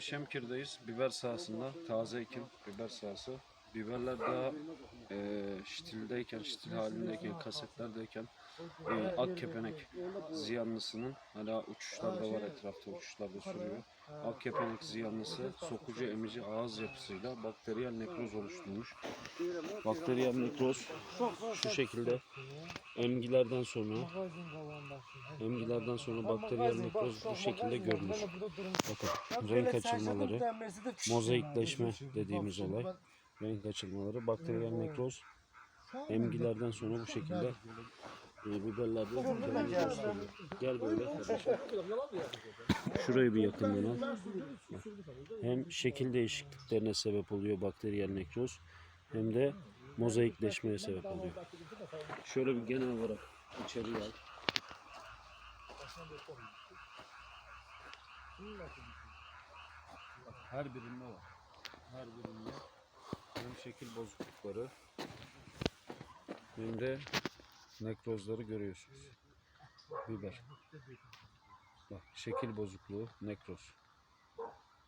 Şemkir'deyiz. Biber sahasında. Taze ekim biber sahası. Biberler daha e, şitildeyken, şitil halindeyken, kasetlerdeyken e, ak kepenek ziyanlısının hala uçuşlarda var etrafta uçuşlarda sürüyor. Ak kepenek ziyanlısı sokucu emici ağız yapısıyla bakteriyel nekroz oluşturmuş. Bakteriyel nekroz şu şekilde emgilerden sonra emgilerden sonra bakteriyel nekroz bu şekilde görünür. Bakın renk açılmaları, mozaikleşme dediğimiz olay. Renk açılmaları, bakteriyel nekroz emgilerden sonra bu şekilde e, biberlerde gösteriyor. Gel böyle kardeşim. Şurayı bir yakından al. Bak. Hem şekil değişikliklerine sebep oluyor bakteriyel nekroz hem de mozaikleşmeye sebep oluyor. Şöyle bir genel olarak içeriye al. Her birinde var. Her birinde şekil bozuklukları hem de nekrozları görüyorsunuz. Biber. Bak şekil bozukluğu, nekroz.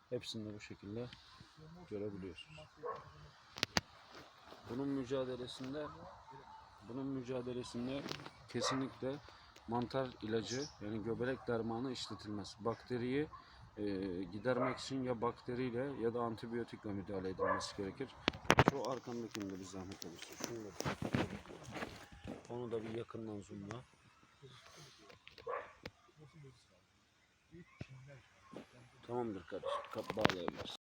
Hepsinde bu şekilde görebiliyorsunuz. Bunun mücadelesinde bunun mücadelesinde kesinlikle mantar ilacı yani göbelek dermanı işletilmez. Bakteriyi e, gidermek için ya bakteriyle ya da antibiyotikle müdahale edilmesi gerekir. Şu arkandakinde bir zahmet olursa. Şunu da onu da bir yakından zoomla. Tamamdır kardeşim. Kap bağlayabiliriz.